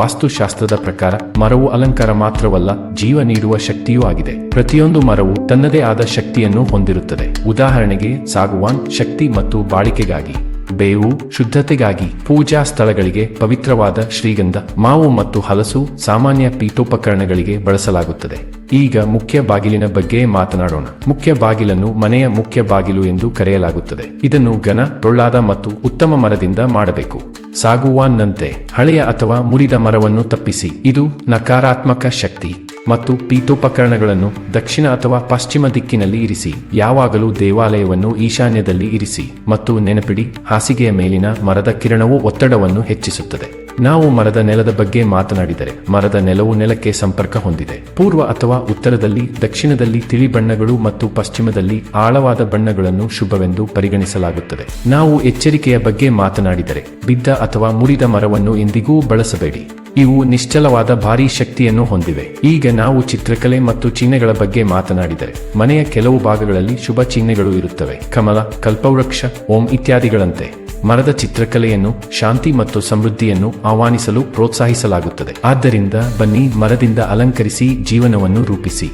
ವಾಸ್ತುಶಾಸ್ತ್ರದ ಪ್ರಕಾರ ಮರವು ಅಲಂಕಾರ ಮಾತ್ರವಲ್ಲ ಜೀವ ನೀಡುವ ಶಕ್ತಿಯೂ ಆಗಿದೆ. ಪ್ರತಿಯೊಂದು ಮರವು ತನ್ನದೇ ಆದ ಶಕ್ತಿಯನ್ನು ಹೊಂದಿರುತ್ತದೆ. ಉದಾಹರಣೆಗೆ ಸಾಗುವಾನ್ ಶಕ್ತಿ ಮತ್ತು ಬಾಳಿಕೆಗಾಗಿ, ಬೇವು ಶುದ್ಧತೆಗಾಗಿ, ಪೂಜಾ ಸ್ಥಳಗಳಿಗೆ ಪವಿತ್ರವಾದ ಶ್ರೀಗಂಧ, ಮಾವು ಮತ್ತು ಹಲಸು ಸಾಮಾನ್ಯ ಪೀಠೋಪಕರಣಗಳಿಗೆ ಬಳಸಲಾಗುತ್ತದೆ. ಈಗ ಮುಖ್ಯ ಬಾಗಿಲಿನ ಬಗ್ಗೆ ಮಾತನಾಡೋಣ. ಮುಖ್ಯ ಬಾಗಿಲನ್ನು ಮನೆಯ ಮುಖ್ಯ ಬಾಗಿಲು ಎಂದು ಕರೆಯಲಾಗುತ್ತದೆ. ಇದನ್ನು ಘನ, ಟೊಳ್ಳಾದ ಮತ್ತು ಉತ್ತಮ ಮರದಿಂದ ಮಾಡಬೇಕು. ಸಾಗುವಾನ್ನಂತೆ ಹಳೆಯ ಅಥವಾ ಮುರಿದ ಮರವನ್ನು ತಪ್ಪಿಸಿ. ಇದು ನಕಾರಾತ್ಮಕ ಶಕ್ತಿ ಮತ್ತು ಪೀಠೋಪಕರಣಗಳನ್ನು ದಕ್ಷಿಣ ಅಥವಾ ಪಶ್ಚಿಮ ದಿಕ್ಕಿನಲ್ಲಿ ಇರಿಸಿ. ಯಾವಾಗಲೂ ದೇವಾಲಯವನ್ನು ಈಶಾನ್ಯದಲ್ಲಿ ಇರಿಸಿ ಮತ್ತು ನೆನಪಿಡಿ, ಹಾಸಿಗೆಯ ಮೇಲಿನ ಮರದ ಕಿರಣವು ಒತ್ತಡವನ್ನು ಹೆಚ್ಚಿಸುತ್ತದೆ. ನಾವು ಮರದ ನೆಲದ ಬಗ್ಗೆ ಮಾತನಾಡಿದರೆ ಮರದ ನೆಲವು ನೆಲಕ್ಕೆ ಸಂಪರ್ಕ ಹೊಂದಿದೆ. ಪೂರ್ವ ಅಥವಾ ಉತ್ತರದಲ್ಲಿ, ದಕ್ಷಿಣದಲ್ಲಿ ತಿಳಿ ಬಣ್ಣಗಳು ಮತ್ತು ಪಶ್ಚಿಮದಲ್ಲಿ ಆಳವಾದ ಬಣ್ಣಗಳನ್ನು ಶುಭವೆಂದು ಪರಿಗಣಿಸಲಾಗುತ್ತದೆ. ನಾವು ಎಚ್ಚರಿಕೆಯ ಬಗ್ಗೆ ಮಾತನಾಡಿದರೆ ಬಿದ್ದ ಅಥವಾ ಮುರಿದ ಮರವನ್ನು ಎಂದಿಗೂ ಬಳಸಬೇಡಿ. ಇವು ನಿಶ್ಚಲವಾದ ಭಾರೀ ಶಕ್ತಿಯನ್ನು ಹೊಂದಿವೆ. ಈಗ ನಾವು ಚಿತ್ರಕಲೆ ಮತ್ತು ಚಿಹ್ನೆಗಳ ಬಗ್ಗೆ ಮಾತನಾಡಿದರೆ ಮನೆಯ ಕೆಲವು ಭಾಗಗಳಲ್ಲಿ ಶುಭ ಚಿಹ್ನೆಗಳು ಇರುತ್ತವೆ. ಕಮಲ, ಕಲ್ಪವೃಕ್ಷ, ಓಂ ಇತ್ಯಾದಿಗಳಂತೆ. ಮರದ ಚಿತ್ರಕಲೆಯನ್ನು ಶಾಂತಿ ಮತ್ತು ಸಮೃದ್ಧಿಯನ್ನು ಆಹ್ವಾನಿಸಲು ಪ್ರೋತ್ಸಾಹಿಸಲಾಗುತ್ತದೆ. ಆದ್ದರಿಂದ ಬನ್ನಿ ಮರದಿಂದ ಅಲಂಕರಿಸಿ ಜೀವನವನ್ನು ರೂಪಿಸಿ.